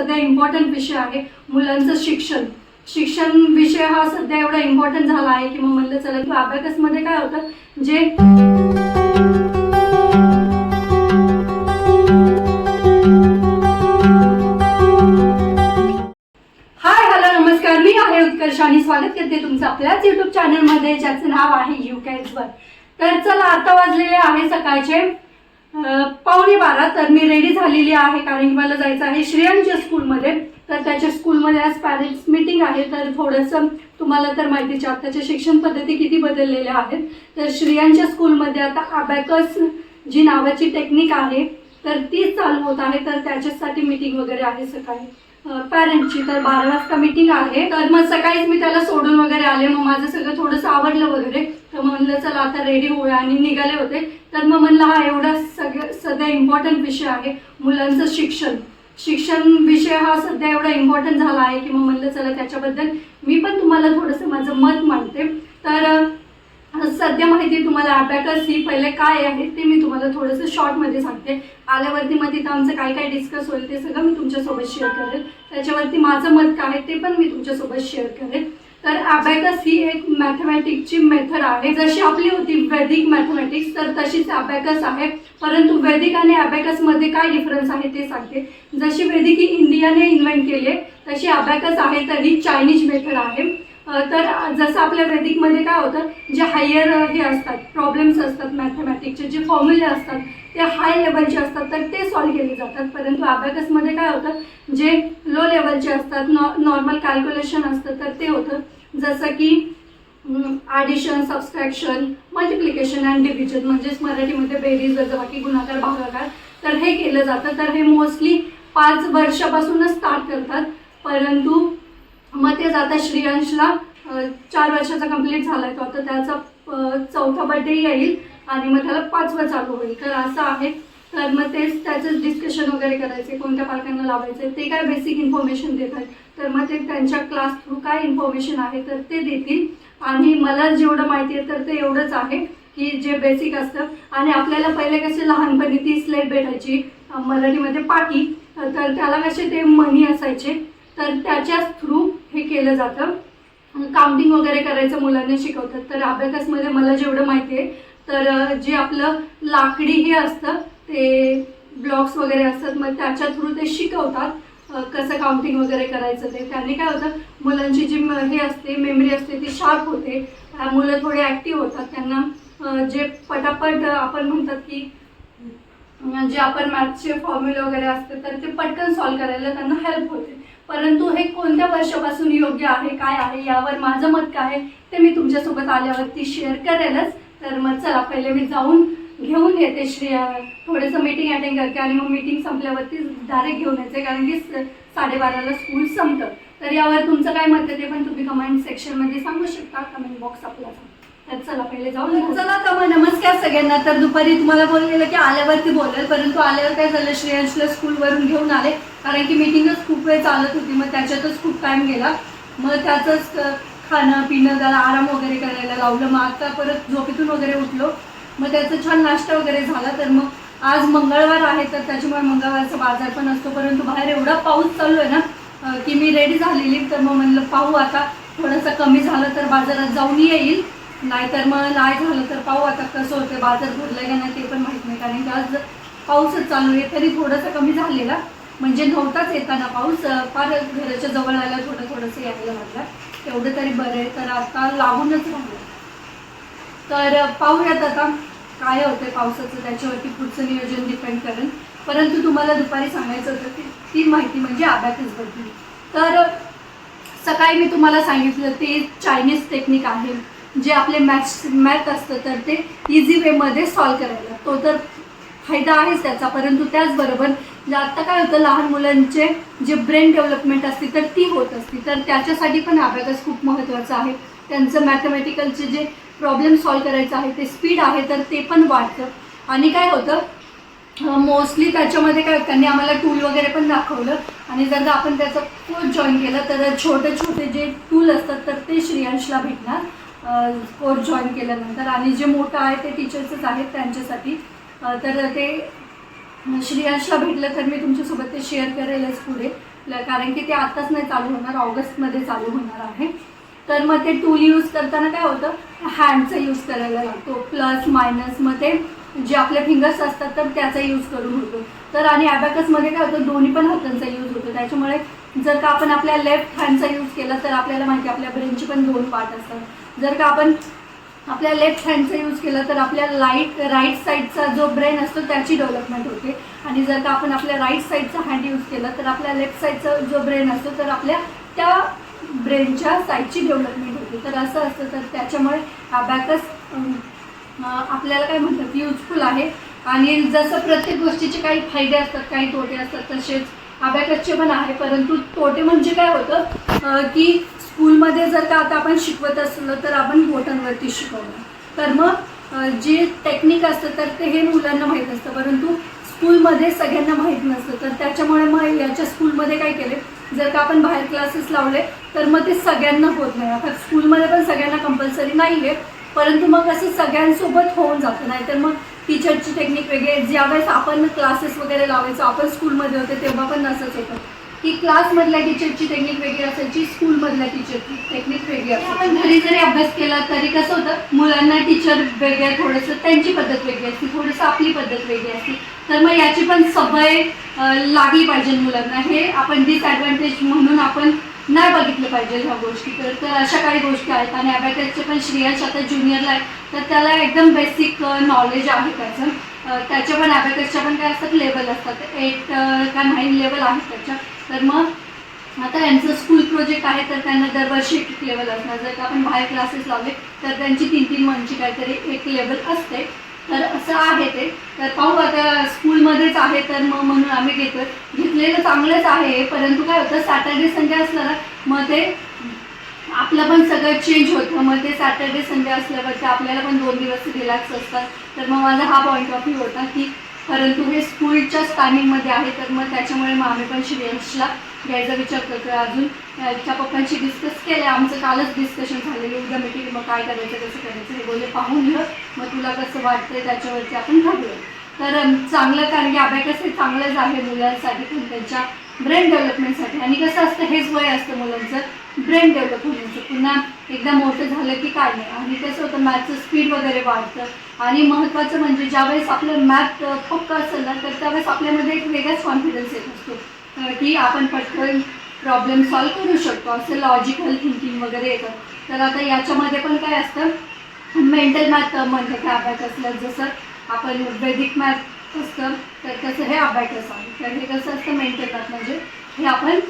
सध्या इम्पॉर्टंट विषय आहे मुलांचं शिक्षण. शिक्षण विषय हा सध्या एवढा इम्पॉर्टंट झाला आहे की मग म्हणलं चला की अभ्यासमध्ये काय होतं? जे हाय हॅलो नमस्कार. मी आहे उत्कर्ष आणि स्वागत करते तुमचं आपल्याच युट्यूब चॅनलमध्ये ज्याचं नाव आहे यू वर तर चला आता वाजलेले आहे सकाळचे. पावणे बारा तर मी रेडी झालेली आहे कारण की मला जायचं आहे श्रेयांच्या स्कूलमध्ये तर त्याच्या स्कूलमध्ये आज पॅरेंट्स मीटिंग आहे तर थोडंसं तुम्हाला तर माहितीच आहे शिक्षण पद्धती किती बदललेल्या आहेत. तर श्रेयांच्या स्कूलमध्ये आता अबॅकस जी नावाची टेक्निक आहे तर ती चालू होत आहे तर त्याच्यासाठी मीटिंग वगैरे आहे सकाळी. पॅरेंटची तर बारा वाजता मीटिंग आहे. तर मग सकाळीच मी त्याला सोडून वगैरे आले मग माझं सगळं थोडंसं आवडलं वगैरे. तर म्हणलं चला आता रेडी होऊया. आणि निघाले होते. तर मग म्हणलं हा एवढा सगळ्या सध्या इम्पॉर्टंट विषय आहे मुलांचं शिक्षण. शिक्षण विषय हा सध्या एवढा इम्पॉर्टंट झाला आहे की मग म्हणलं चला त्याच्याबद्दल मी पण तुम्हाला थोडंसं माझं मत मांडते. तर सध्या माहिती तुम्हाला अबॅकस ही पहिले काय आहे ते मी तुम्हाला थोडंसं शॉर्टमध्ये सांगते. आल्यावरती मग तिथं आमचं काय काय डिस्कस होईल ते सगळं मी तुमच्यासोबत शेअर करेल. त्याच्यावरती माझं मत काय आहे ते पण मी तुमच्यासोबत शेअर करेल. तर अबॅकस ही एक मॅथमॅटिकची मेथड आहे. जशी आपली होती वैदिक मॅथमॅटिक्स तर तशीच अबॅकस आहे. परंतु वैदिक आणि अबॅकसमध्ये काय डिफरन्स आहे ते सांगते. जशी वैदिक ही इंडियाने इन्व्हेंट केली तशी अबॅकस आहे तर ही चायनीज मेथड आहे. तर जसं आपल्या वैदिकमध्ये काय होतं जे हायर हे असतात प्रॉब्लेम्स असतात मॅथमॅटिकचे जे फॉर्म्युले असतात ते हाय लेवलचे असतात तर ते सॉल्व्ह केले जातात. परंतु अबॅकसमध्ये काय होतं जे लो लेवलचे असतात नॉ नॉर्मल कॅल्क्युलेशन असतं तर ते होतं जसं की addition subtraction multiplication and division म्हणजेच मराठीमध्ये बेरीज वजाबाकी गुणाकार भागाकार तर हे केलं जातं. तर हे मोस्टली पाच वर्षापासूनच स्टार्ट करतात. परंतु मग ते आता श्रेयांशला चार वर्षाचा कंप्लीट झालाय तो. आता त्याचा चौथा बर्थडे येईल आणि मग त्याला पाचवा चालू होईल. तर असं आहे. तर मग तेच त्याचं डिस्कशन वगैरे करायचे कोणत्या पालकांना लावायचे ते काय बेसिक इन्फॉर्मेशन देत आहेत. तर मग ते त्यांच्या क्लास थ्रू काय इन्फॉर्मेशन आहे तर ते देतील. आणि मला जेवढं माहिती आहे तर ते एवढंच आहे की जे बेसिक असतं. आणि आपल्याला पहिले कसे लहानपणी ती स्लेट भेटायची मराठीमध्ये पाटी. तर त्याला कसे ते मनी असायचे. तर त्याच्याच थ्रू हे केलं जातं. काउंटिंग वगैरे करायचं मुलांना शिकवतात. तर अभ्यासमध्ये मला जेवढं माहिती आहे तर जे आपलं लाकडी हे असतं ते ब्लॉक्स वगैरे असतात मग त्याच्या थ्रू ते शिकवतात. कसं काउंटिंग वगैरे करायचं ते. त्याने काय होतं मुलांची जी हे असते मेमरी असते ती शार्प होते. मुलं थोडे ॲक्टिव्ह होतात. त्यांना जे पटापट आपण म्हणतात की जे आपण मॅथ्सचे फॉर्म्युले वगैरे असते तर ते पटकन सॉल्व करायला त्यांना हेल्प होते. परंतु हे कोणत्या वर्षापासून योग्य आहे काय आहे यावर माझं मत काय आहे ते मी तुमच्यासोबत आल्यावरती शेअर करेलच. तर मग चला पहिले मी जाऊन घेऊन येते श्री थोडंसं मीटिंग अटेंड करते आणि मग मीटिंग संपल्यावरती डायरेक्ट घेऊन यायचे कारण की स- साडेबाराला स्कूल संपतं. तर यावर तुमचं काय मत आहे ते पण तुम्ही कमेंट सेक्शनमध्ये सांगू शकता. कमेंट बॉक्स आपला. तर चला पहिले जाऊन चला तर मग नमस्कार सगळ्यांना. तर दुपारी तुम्हाला बोललेलं की आल्यावरती बोलेल परंतु आल्यावर काय झालं श्रेयांशला स्कूलवरून घेऊन आले. कारण की मीटिंगच खूप वेळ चालत होती मग त्याच्यातच खूप टाइम गेला. मग त्याचंच खाणं पिणं त्याला आराम वगैरे करायला लावलं. मग आता परत झोपेतून वगैरे उठलो. मग त्याचं छान नाश्ता वगैरे झाला. तर मग आज मंगळवार आहे तर त्याच्यामुळे मंगळवारचा बाजार पण असतो. परंतु बाहेर एवढा पाऊस चालू आहे ना की मी रेडी झालेली. तर मग म्हणलं पाहू आता. थोडंसं कमी झालं तर बाजारात जाऊन येईल. नाहीतर मग नाही झालं तर पाहू आता कसं होतं बाजार भरलं का नाही ते पण माहीत नाही. कारण की आज पाऊसच चालू आहे तरी थोडंसं कमी झालेला. म्हणजे नव्हताच येताना पाऊस फार घराच्या जवळ आला थोडं थोडंसं यायला लागला. तेवढं तरी बरं आहे तर आता लागूनच राहिलं. तर पाहूयात आता काय होतंय पावसाचं त्याच्यावरती पुढचं नियोजन डिपेंड करेल. परंतु तुम्हाला दुपारी सांगायचं होतं की ती माहिती म्हणजे अबॅकसबद्दल तर सकाळी मी तुम्हाला सांगितलं ते चायनीज टेक्निक आहे. जे आपले मॅथ्स मॅथ असतं तर ते इझी वेमध्ये सॉल्व करायला. तो तर फायदा आहेच त्याचा. परंतु त्याचबरोबर जे आत्ता काय होतं लहान मुलांचे जे ब्रेन डेव्हलपमेंट असते तर ती होत असते. तर त्याच्यासाठी पण अभ्यास खूप महत्त्वाचं आहे. त्यांचं मॅथमॅटिकलचे जे प्रॉब्लेम सॉल्व करायचं आहे ते स्पीड आहे तर ते पण वाढतं. आणि काय होतं मोस्टली त्याच्यामध्ये काय त्यांनी आम्हाला टूल वगैरे पण दाखवलं. आणि जर का आपण त्याचं कोर्स जॉईन केलं तर छोटे छोटे जे टूल असतात तर ते श्रेयांशला भेटणार. कोर्स जॉईन केल्यानंतर. आणि जे मोठं आहे ते टीचर्सच आहेत त्यांच्यासाठी. तर ते श्रेयांशला भेटलं तर मी तुमच्यासोबत ते शेअर करेलच पुढे. कारण की ते आत्ताच नाही चालू होणार ऑगस्टमध्ये चालू होणार आहे. तर मग ते टूल यूज करताना काय होतं? हँडचा यूज करायला लागतो. प्लस मायनस मग ते जे आपले फिंगर्स असतात तर त्याचा यूज करून होतो. तर आणि ॲबॅकसमध्ये काय होतं? दोन्ही पण हातांचा यूज होतो. त्याच्यामुळे जर का आपण आपल्या लेफ्ट हँडचा यूज केला तर आपल्याला माहिती आहे, आपल्या ब्रेनची पण दोन पार्ट असतात. जर का आपण आपल्या लेफ्ट हँडचा यूज केला तर आपल्या लाइट राईट साईडचा जो ब्रेन असतो त्याची डेव्हलपमेंट होते. आणि जर का आपण आपल्या राईट साईडचा हँड यूज केला तर आपल्या लेफ्ट साईडचा जो ब्रेन असतो तर आपल्या त्या ब्रेनच्या साईडची डेव्हलपमेंट होते. तर असं असतं तर त्याच्यामुळे अबॅकस आपल्याला काय म्हणतात युजफुल आहे. आणि जसं प्रत्येक गोष्टीचे काही फायदे असतात काही तोटे असतात तसेच अबॅकसचे पण आहे. परंतु तोटे म्हणजे काय होतं की स्कूलमध्ये जर का आता आपण शिकवत असलो तर आपण बोटांवरती शिकवलं तर मग जे टेक्निक असतं तर ते हे मुलांना माहीत असतं परंतु स्कूलमध्ये सगळ्यांना माहीत नसतं. तर त्याच्यामुळे मग याच्या स्कूलमध्ये काय केले? जर का आपण बाहेर क्लासेस लावले तर मग ते सगळ्यांना होत नाही. आता स्कूलमध्ये पण सगळ्यांना कंपल्सरी नाही आहे परंतु मग असं सगळ्यांसोबत होऊन जातं. नाही तर मग टीचरची टेक्निक वेगळे. ज्यावेळेस आपण क्लासेस वगैरे लावायचो आपण स्कूलमध्ये होते तेव्हा पण असंच होतं. की क्लासमधल्या टीचरची टेक्निक वेगळी असायची स्कूलमधल्या टीचरची टेक्निक वेगळी असायची. आपण घरी जरी अभ्यास केला तरी कसं होतं मुलांना टीचर वेगळ्या थोडंसं त्यांची पद्धत वेगळी असते थोडंसं आपली पद्धत वेगळी असते. तर मग याची पण सवय लागली पाहिजे मुलांना. हे आपण डिसॲडव्हान्टेज म्हणून आपण नाही बघितलं पाहिजे ह्या गोष्टी. तर तर अशा काही गोष्टी आहेत. आणि अबॅकसचे पण श्रेयश आता ज्युनियरला आहे. तर त्याला एकदम बेसिक नॉलेज आहे त्याचं. त्याच्या पण अबॅकसच्या पण काय असतात लेवल असतात. एट का नाईन लेवल आहेत त्याच्या. तर मग आता यांचं स्कूल प्रोजेक्ट आहे तर त्यांना दरवर्षी एक लेवल असणार. जर का आपण बाहेर क्लासेस लावले तर त्यांची तीन तीन मंथची काहीतरी एक लेवल असते. तर असं आहे ते. तर पाहू आता स्कूलमध्येच आहे तर मग म्हणून आम्ही घेतोय. घेतलेलं चांगलंच आहे परंतु काय होतं सॅटर्डे संडे असलं मग ते आपलं पण सगळं चेंज होतं. मग ते सॅटर्डे संडे असल्यावरती आपल्याला पण दोन दिवस रिलॅक्स असतात. तर मग माझा हा पॉईंट ऑफ व्ह्यू होता की परंतु हे स्कूलच्या टायमिंगमध्ये आहे तर मग त्याच्यामुळे मग आम्ही पण श्रेयसला घ्यायचा विचार करतोय अजून. त्या पप्पांशी डिस्कस केलं आमचं कालच डिस्कशन झालेलं उद्या मीटिंग मग काय करायचं कसं करायचं हे बोलले पाहून घे मग तुला कसं वाटतंय त्याच्यावरती आपण ठरवूया तर चांगलं कारण की अभ्यास हे चांगलंच आहे मुलांसाठी पण त्यांच्या ब्रेन डेव्हलपमेंटसाठी आणि कसं असतं हेच वय असतं मुलांचं. ब्रेन डेव्हलप होण्याचं. पुन्हा एकदा मोठं झालं की काय नाही. आणि कसं होतं मॅथचं स्पीड वगैरे वाढतं. आणि महत्त्वाचं म्हणजे ज्यावेळेस आपलं मॅथ फक्त असेल ना तर त्यावेळेस आपल्यामध्ये एक वेगळाच कॉन्फिडन्स येत असतो. की आपण पटकन प्रॉब्लेम सॉल्व्ह करू शकतो. असं लॉजिकल थिंकिंग वगैरे येतं. तर आता याच्यामध्ये पण काय असतं? मेंटल मॅथ म्हणलं की अभ्यास असलं जसं आपण वैदिक मॅथ असतं तर तसं हे अभ्यास आहे तर हे कसं असतं? मेंटल मॅथ म्हणजे हे आपण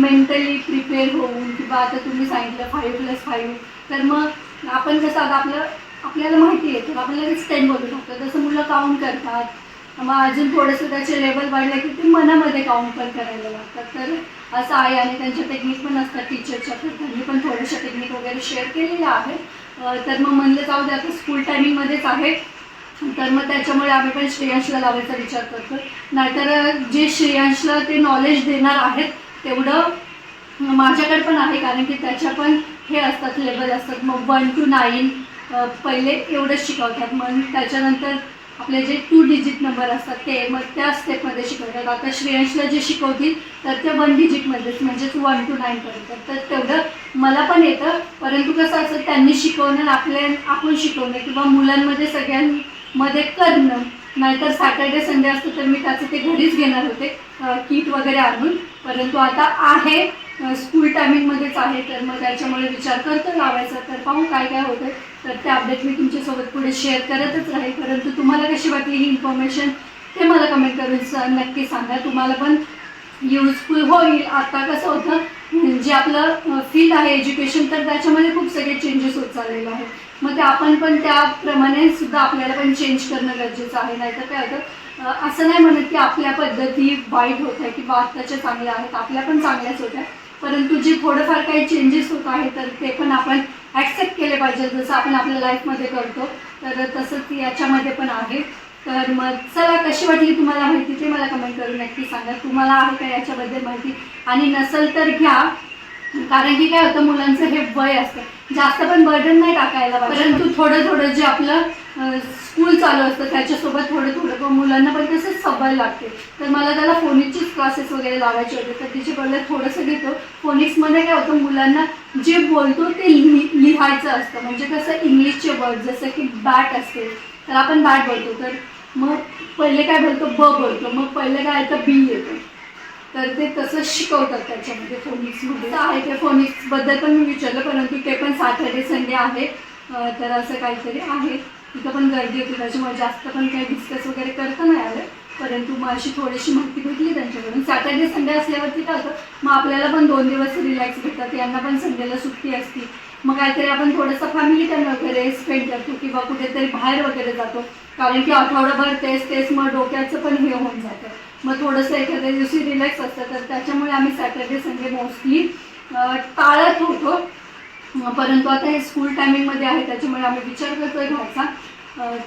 मेंटली प्रिपेअर होऊन किंवा आता तुम्ही सांगितलं फाईव्ह प्लस फाईव्ह तर मग आपण कसं आता आपलं आपल्याला माहिती आहे तर आपल्याला टेन बोलू शकतो. जसं मुलं काउंट करतात मग अजून थोडंसं त्याचे लेवल वाढलं की ते मनामध्ये काउंट पण करायला लागतात. तर असं आहे आणि त्यांच्या टेक्निक पण असतात टीचरच्या तर त्यांनी पण थोड्याशा टेक्निक वगैरे शेअर केलेल्या आहेत तर मग म्हणलं जाऊ दे आता स्कूल टायमिंगमध्येच आहे. तर मग त्याच्यामुळे आम्ही पण श्रेयांशला लावायचा विचार करतो नाहीतर जे श्रेयांशला ते नॉलेज देणार आहेत तेवढं माझ्याकडे पण आहे कारण की त्याच्या पण हे असतात लेवल असतात. मग वन टू नाईन पहिले एवढंच शिकवतात. मग त्याच्यानंतर आपले जे टू डिजिट नंबर असतात ते मग त्या स्टेपमध्ये शिकवतात. आता श्रेयांशला जे शिकवतील तर ते वन डिजिटमध्येच म्हणजेच वन टू नाईनपर्यंत तर तेवढं मला पण येतं. परंतु कसं असं त्यांनी शिकवणं आणि आपल्या आपण शिकवणं किंवा मुलांमध्ये मध्ये करणं नाहीतर सॅटर्डे संडे असतं तर मी त्याचं ते घरीच घेणार होते किट वगैरे आणून. परंतु आता आहे स्कूल टायमिंगमध्येच आहे तर मग त्याच्यामुळे विचार करतो लावायचा. तर पाहू काय काय होतं तर ते अपडेट मी तुमच्यासोबत पुढे शेअर करतच राहील. परंतु तुम्हाला कशी वाटली ही इन्फॉर्मेशन ते मला कमेंट करून नक्की सांगा. तुम्हाला पण युजफुल होईल. आता कसं होतं जे आपलं फील्ड आहे एज्युकेशन तर त्याच्यामध्ये खूप सगळे चेंजेस होत चाललेले आहेत. मग ते आपण पण त्याप्रमाणे सुद्धा आपल्याला पण चेंज करणं गरजेचं आहे. नाहीतर काय होतं असं नाही म्हणत की आपल्या पद्धती वाईट होत आहे किंवा आत्ताच्या चांगल्या आहेत आपल्या पण चांगल्याच होत्या परंतु जे थोडंफार काही चेंजेस होत आहे तर ते पण आपण ॲक्सेप्ट केले पाहिजे जसं आपण आपल्या लाईफमध्ये करतो तर तसंच याच्यामध्ये पण आहे. तर मग चला कशी वाटली तुम्हाला माहिती ते मला कमेंट करून नक्की सांगा. तुम्हाला आहे का याच्याबद्दल माहिती? आणि नसेल तर घ्या. कारण की काय होतं मुलांचं हे वय असतं. जास्त पण बर्डन नाही टाकायला परंतु थोडं थोडं जे आपलं स्कूल चालू असतं त्याच्यासोबत थोडं थोडं पण मुलांना पण तसंच सवय लागते. तर मला त्याला फोनिक्सचेच क्लासेस वगैरे लावायचे होते. तर तिचे पहिले थोडंसं घेतो. फोनिक्समध्ये काय होतं मुलांना जे बोलतो ते लिहि लिहायचं असतं. म्हणजे कसं इंग्लिशचे वर्ड जसं की बॅट असते. तर आपण बॅट बोलतो. तर मग पहिले काय बोलतो? ब बोलतो. मग पहिले काय येतं बी येतं. तर ते तसंच शिकवतात त्याच्यामध्ये फोनिक्समध्ये आहे ते फोनिक्सबद्दल पण मी विचारलं परंतु ते पण सॅटर्डे संडे आहे. तर असं काहीतरी आहे. तिथं पण गर्दी होती त्याच्यामुळे जास्त पण काही डिस्कस वगैरे करता नाही आलं. परंतु मग अशी थोडीशी माहिती भेटली त्यांच्याकडून. सॅटर्डे संडे असल्यावरती काय होतं. मग आपल्याला पण दोन दिवस रिलॅक्स भेटतात. यांना पण संडेला सुट्टी असती. मग काहीतरी आपण थोडंसं फॅमिली टाईम वगैरे स्पेंड करतो किंवा कुठेतरी बाहेर वगैरे जातो. कारण की आठवडाभर तेच तेच मग डोक्याचं पण हे होऊन जातं. मग थोडंसं एखाद्या दिवशी रिलॅक्स असतं तर त्याच्यामुळे आम्ही सॅटर्डे संडे मोस्टली टाळत होतो. परंतु आता हे स्कूल टायमिंगमध्ये आहे त्याच्यामुळे आम्ही विचार करतोय घ्यायचा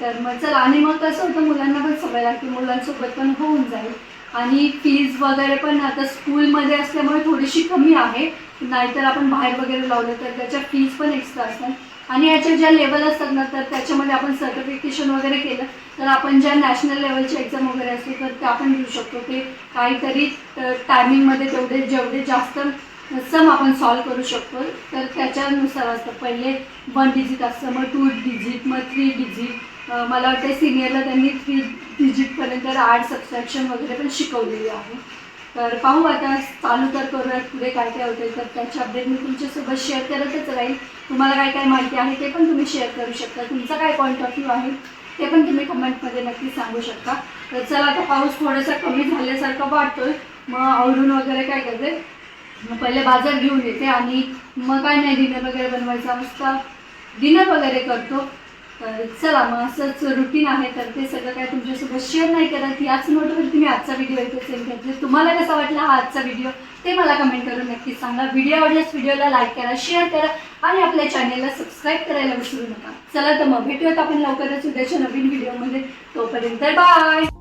तर मग चला आणि मग कसं होतं मुलांना पण सवय लागते मुलांसोबत पण होऊन जाईल. आणि फीज वगैरे पण आता स्कूलमध्ये असल्यामुळे थोडीशी कमी आहे. नाहीतर आपण बाहेर वगैरे लावलं तर त्याच्या फीज पण एक्स्ट्रा असतात. आणि याच्या ज्या लेवल असतात ना तर त्याच्यामध्ये आपण सर्टिफिकेशन वगैरे केलं तर आपण ज्या नॅशनल लेवलची एक्झाम वगैरे असते तर त्या आपण घेऊ शकतो. ते काहीतरी टायमिंगमध्ये तेवढे जेवढे जास्त सम आपण सॉल्व करू शकतो. तर त्याच्यानुसार असतं. पहिले वन डिजिट असतं मग टू डिजिट मग थ्री डिजिट मला वाटतं सिनियरला त्यांनी थ्री डिजिटपर्यंत आर्ट सबस्ट्रॅक्शन वगैरे पण शिकवलेली आहे. तर पाहू आता चालू तर करूयात पुढे काय काय होते तर त्याचे अपडेट मी तुमच्यासोबत शेअर करतच राहील. तुम्हाला काय काय माहिती आहे ते पण तुम्ही शेअर करू शकता. तुमचा काय पॉईंट ऑफ व्ह्यू आहे ते पण तुम्ही कमेंटमध्ये नक्की सांगू शकता. तर चला आता पाऊस थोडासा कमी झाल्यासारखा वाटतोय मग आवडून वगैरे काय करते? मग पहिले बाजार घेऊन येते आणि मग काय नाही डिनर वगैरे बनवायचा मस्त डिनर वगैरे करतो. तर चला मग असंच रुटीन आहे तर ते सगळं काय तुमच्यासोबत शेअर नाही करत. याच नोटवरती मी आजचा व्हिडिओ इथे सेंड करते. तुम्हाला कसा वाटला हा आजचा व्हिडिओ ते मला कमेंट करून नक्कीच सांगा. व्हिडिओ आवडल्यास व्हिडिओला लाईक करा शेअर करा आणि आपल्या चॅनेलला सबस्क्राईब करायला विसरू नका. चला तर मग भेटूयात आपण लवकरच उद्याच्या नवीन व्हिडिओमध्ये तोपर्यंत बाय